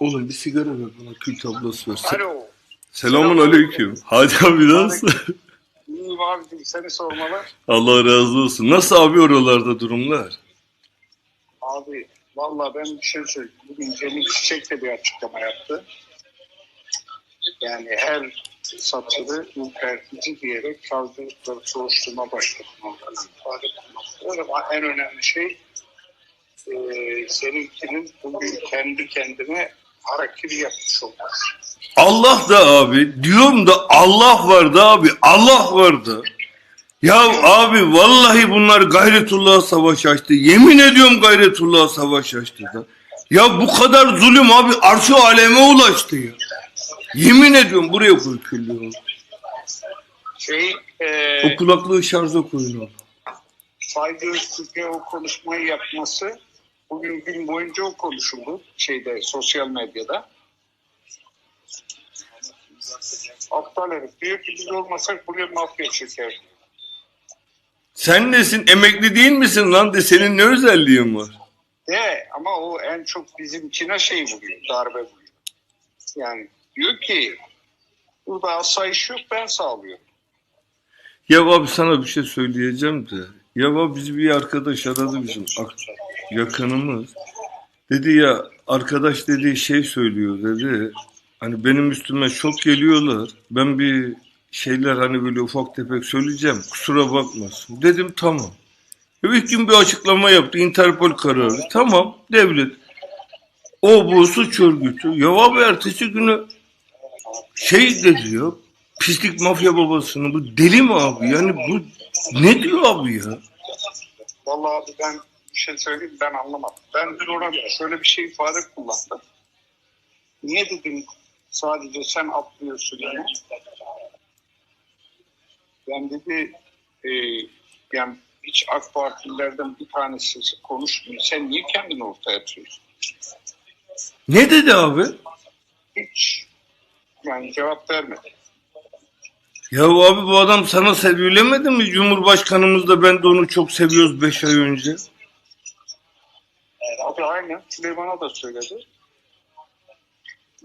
Oğlum bir sigara ver bana kül tablası ver. Se- Alo. Selamun aleyküm. Hadi abi nasıl? İyiyim abicim seni sormalı. Allah razı olsun. Nasıl abi oralarda durumlar? Abi vallahi ben bir şey söyleyeyim. Bugün Cemil Çiçek de bir açıklama yaptı. Yani her satırı ürpertici diyerek savcılıkları soruşturma başlatmalarını ifade kullanıyor. Ama en önemli şey e, seninkinin bugün kendi kendine hareketi yapmış olması. Allah da abi diyorum da Allah var da abi Allah var da. Ya abi vallahi bunlar gayretullah'a savaş açtı. Yemin ediyorum gayretullah'a savaş açtı da. Ya bu kadar zulüm abi arşı aleme ulaştı ya. Yemin ediyorum buraya koy küllüğü. Şey, e, O kulaklığı şarja koyun oğlum. Fayda Öztürk'e o konuşmayı yapması bugün gün boyunca o konuşuldu şeyde sosyal medyada. Aptal herif diyor ki biz olmasak buraya mafya çeker. Sen nesin emekli değil misin lan de senin ne özelliğin var? De ama o en çok bizimkine şey vuruyor, darbe vuruyor. Yani diyor ki burada asayiş yok ben sağlıyorum. Ya abi sana bir şey söyleyeceğim de. Ya abi biz bir arkadaş aradı bizim ak- yakınımız. Dedi ya arkadaş dediği şey söylüyor dedi. Hani benim üstüme çok geliyorlar. Ben bir şeyler hani böyle ufak tefek söyleyeceğim. Kusura bakmasın. Dedim tamam. Ya ilk gün bir açıklama yaptı. Interpol kararı. Tamam devlet. O bu suç örgütü. Ya abi ertesi günü şey dedi ya pislik mafya babasını bu deli mi abi yani bu ne diyor abi ya Vallahi abi ben bir şey söyleyeyim ben anlamadım. Ben dün ona şöyle bir şey ifade kullandım. Niye dedim sadece sen atlıyorsun yani? Ben dedi e, yani hiç AK Partililerden bir tanesi konuşmuyor. Sen niye kendini ortaya atıyorsun? ne dedi abi Hiç yani cevap vermedi. ya abi bu adam sana söylemedi mi Cumhurbaşkanımız da ben de onu çok seviyoruz 5 ay önce Abi aynen. Süleyman'a da söyledi.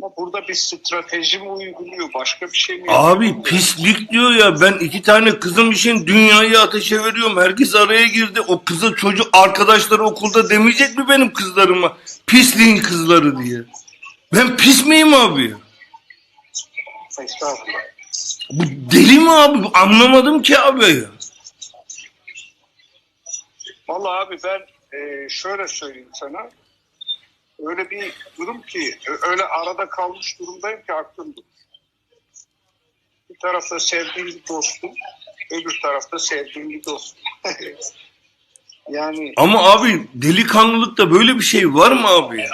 Ama burada bir strateji mi uyguluyor? Başka bir şey mi abi pislik diyor ya. Ben iki tane kızım için dünyayı ateşe veriyorum. Herkes araya girdi. O kızı çocuk arkadaşları okulda demeyecek mi benim kızlarıma? Pisliğin kızları diye. Ben pis miyim abi? Estağfurullah. bu deli mi abi? Anlamadım ki abi. Ya Vallahi abi ben e, şöyle söyleyeyim sana. Öyle bir durum ki öyle arada kalmış durumdayım ki aklım durur. Bir tarafta sevdiğim bir dostum, öbür tarafta sevdiğim bir dostum. yani Ama abi delikanlılıkta böyle bir şey var mı abi ya?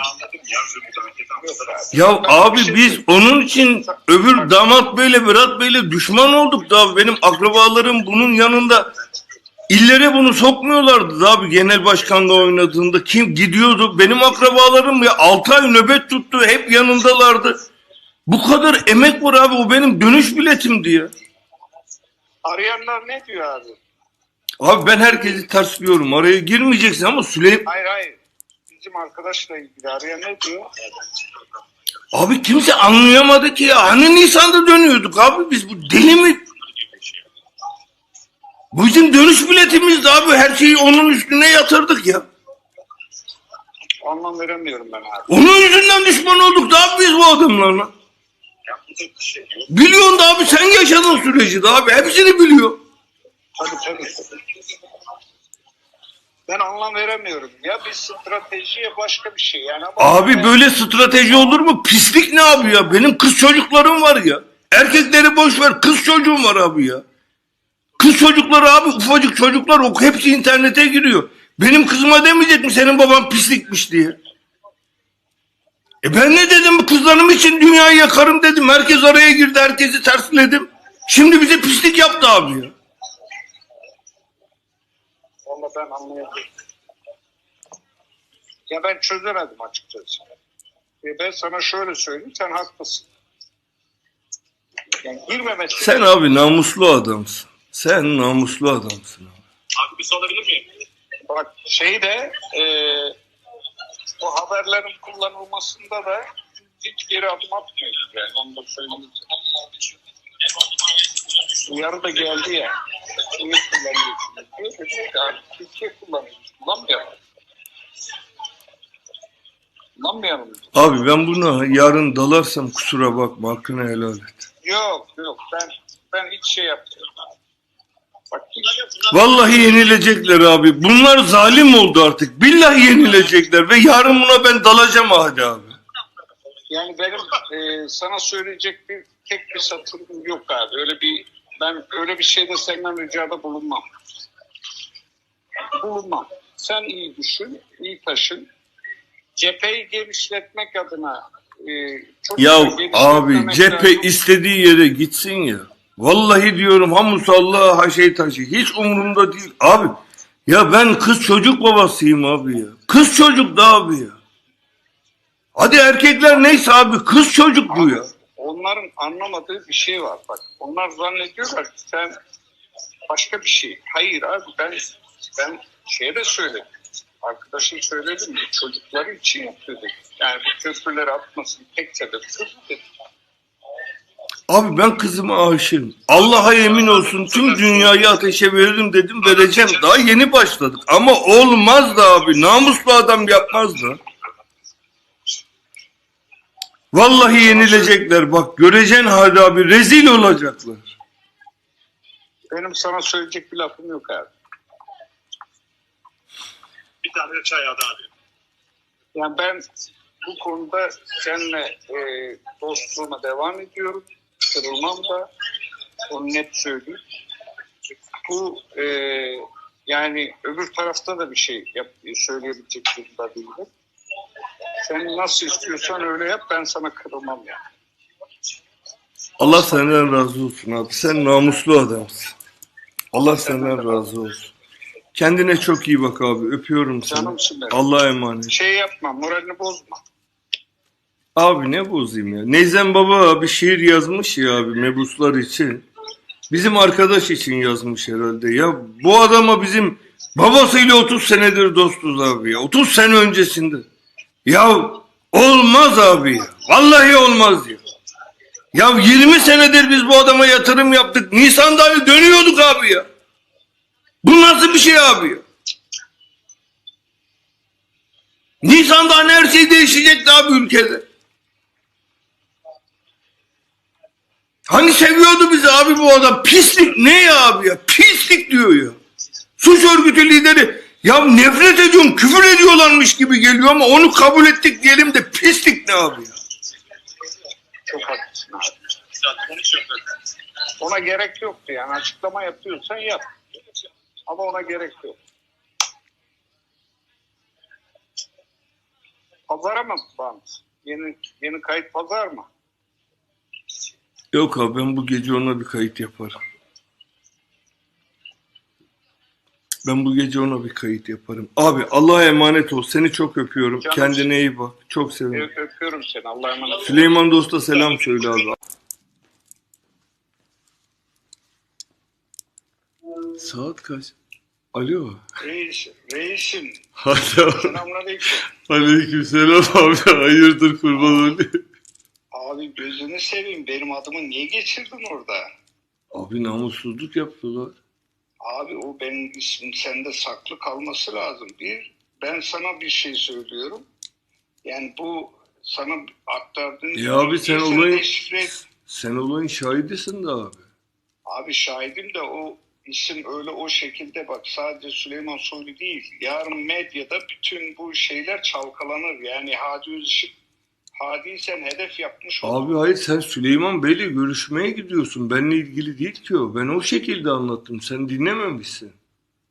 Ya Ben abi şey biz söyleyeyim. onun için öbür damat beyle Berat beyle düşman olduk da benim akrabalarım bunun yanında illere bunu sokmuyorlardı abi genel başkanla oynadığında kim gidiyordu benim akrabalarım ya 6 ay nöbet tuttu hep yanındalardı. Bu kadar emek var abi o benim dönüş biletimdi ya. arayanlar ne diyor abi? Abi ben herkesi tersliyorum araya girmeyeceksin ama Süleyman Hayır hayır. Bizim arkadaşla ilgili arayan ne diyor? Abi kimse anlayamadı ki ya. Hani Nisan'da dönüyorduk abi biz bu deli mi? Bizim dönüş biletimizdi abi. Her şeyi onun üstüne yatırdık ya. Anlam veremiyorum ben abi. Onun yüzünden düşman olduk da abi biz bu adamlarla. Biliyorsun da abi sen yaşadın süreci de abi. Hepsini biliyor. Tabii tabii. Ben anlam veremiyorum. Ya bir stratejiye başka bir şey. Yani ama Abi böyle strateji olur mu? Pislik ne abi ya? Benim kız çocuklarım var ya. Erkekleri boş ver. Kız çocuğum var abi ya. Kız çocukları abi ufacık çocuklar o hepsi internete giriyor. Benim kızıma demeyecek mi senin baban pislikmiş diye. E ben ne dedim kızlarım için dünyayı yakarım dedim. Herkes araya girdi herkesi tersledim. Şimdi bize pislik yaptı abi ya. Valla ben anlayamıyorum. Ya ben çözemedim açıkçası. E ben sana şöyle söyleyeyim, sen haklısın. Yani girmemesi... Sen abi namuslu adamsın. Sen namuslu adamsın. abi. Bir sorabilir miyim? Bak şey de e, bu haberlerin kullanılmasında da hiç geri adım atmıyoruz yani. Onu da söyleyeyim. Uyarı da geldi ya. Niye kullanıyorsunuz? abi Türkiye kullanıyoruz. Kullanmayalım. Kullanmayalım. Abi ben buna yarın dalarsam kusura bakma hakkını helal et. Yok yok ben ben hiç şey hiç Vallahi yenilecekler abi. Bunlar zalim oldu artık. Billahi yenilecekler ve yarın buna ben dalacağım hadi abi. Yani benim e, sana söyleyecek bir tek bir satırım yok abi. Öyle bir ben öyle bir şeyde senden ricada bulunmam. Bulunmam. Sen iyi düşün, iyi taşın. Cepheyi genişletmek adına e, çok Ya abi cephe lazım. istediği yere gitsin ya. Vallahi diyorum hamusallah ha şey taşı. Hiç umurumda değil. Abi ya ben kız çocuk babasıyım abi ya. Kız çocuk da abi ya. Hadi erkekler neyse abi kız çocuk bu ya. Onların anlamadığı bir şey var bak. Onlar zannediyorlar ki sen başka bir şey. Hayır abi ben ben şeye de söyledim. Arkadaşım söyledim. Çocukları için yapıyor dedim. Yani bu köprüleri atmasının tek dedim. Abi ben kızıma aşığım. Allah'a yemin olsun tüm dünyayı ateşe veririm dedim vereceğim. Daha yeni başladık. Ama olmaz da abi. Namuslu adam yapmaz da. Vallahi yenilecekler. Bak göreceksin hadi abi. Rezil olacaklar. Benim sana söyleyecek bir lafım yok abi. Bir tane çay adı abi. Yani ben bu konuda seninle e, dostluğuma devam ediyorum. Kırılmam da. Onu net söyleyeyim. Bu e, yani öbür tarafta da bir şey yap, söyleyebilecek durumda değilim. Sen nasıl istiyorsan öyle yap ben sana kırılmam yani. Allah senden razı olsun abi. Sen namuslu adamsın. Allah senden razı olsun. Kendine çok iyi bak abi. Öpüyorum seni. Allah'a emanet. Şey yapma moralini bozma. Abi ne bozayım ya? Neyzen Baba bir şiir yazmış ya abi mebuslar için. Bizim arkadaş için yazmış herhalde. Ya bu adama bizim babasıyla 30 senedir dostuz abi ya. 30 sene öncesinde. Ya olmaz abi ya. Vallahi olmaz ya. Ya 20 senedir biz bu adama yatırım yaptık. Nisan'da hani dönüyorduk abi ya. Bu nasıl bir şey abi ya? Nisan'da hani her şey değişecekti abi ülkede. Hani seviyordu bizi abi bu adam? Pislik ne ya abi ya? Pislik diyor ya. Suç örgütü lideri. Ya nefret ediyorum, küfür ediyorlarmış gibi geliyor ama onu kabul ettik diyelim de pislik ne abi ya? Çok haklısın abi. Ona gerek yoktu yani açıklama yapıyorsan yap. Ama ona gerek yok. Pazara mı bant? Yeni, yeni kayıt pazar mı? Yok abi ben bu gece ona bir kayıt yaparım. Ben bu gece ona bir kayıt yaparım. Abi Allah'a emanet ol. Seni çok öpüyorum. Canım. Kendine iyi bak. Çok seviyorum. Ö- öpüyorum seni. Allah'a emanet ol. Süleyman Dost'a selam söyle abi. Saat kaç? Alo. Reis, reisim. Hadi Selamünaleyküm. Aleyküm selam abi. Hayırdır kurban olayım. Abi gözünü seveyim. Benim adımı niye geçirdin orada? Abi namussuzluk yaptılar. Abi o benim ismim sende saklı kalması lazım. Bir, ben sana bir şey söylüyorum. Yani bu sana aktardığın... Ya abi sen olayın deşifre sen olayın şahidisin de abi. Abi şahidim de o isim öyle o şekilde bak sadece Süleyman Soylu değil. Yarın medyada bütün bu şeyler çalkalanır. Yani Hadi Özışık Hadi sen hedef yapmış olur. Abi hayır sen Süleyman Bey'le görüşmeye gidiyorsun. Benimle ilgili değil ki o. Ben o şekilde anlattım. Sen dinlememişsin.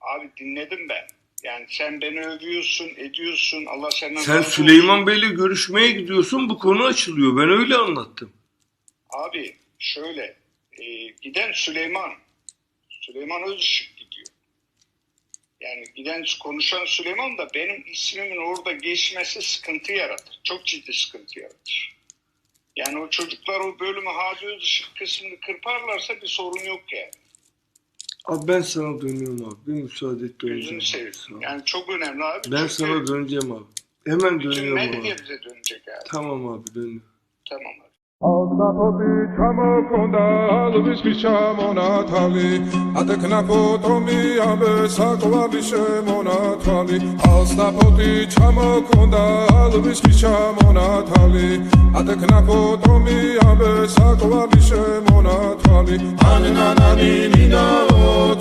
Abi dinledim ben. Yani sen beni övüyorsun, ediyorsun. Allah senden Sen razı Süleyman olsun. Bey'le görüşmeye gidiyorsun. Bu konu açılıyor. Ben öyle anlattım. Abi şöyle e, giden Süleyman. Süleyman Özışık. Yani giden konuşan Süleyman da benim ismimin orada geçmesi sıkıntı yaratır. Çok ciddi sıkıntı yaratır. Yani o çocuklar o bölümü Hadi Özışık kısmını kırparlarsa bir sorun yok yani. Abi ben sana dönüyorum abi. Bir müsaade et döneceğim. Gözünü abi. seveyim. Yani çok önemli abi. Ben Çünkü sana döneceğim abi. Hemen bütün dönüyorum medya abi. bize dönecek abi. Tamam abi dönüyorum. Tamam. ალკნაპოტი ჩამოკონდა ალვის ხიშამონათალი ადკნაპოტომი ამესაკვალი შემონათალი ალსნაპოტი ჩამოკონდა ალვის ხიშამონათალი ადკნაპოტომი ამესაკვალი შემონათალი ანანანი ნინაო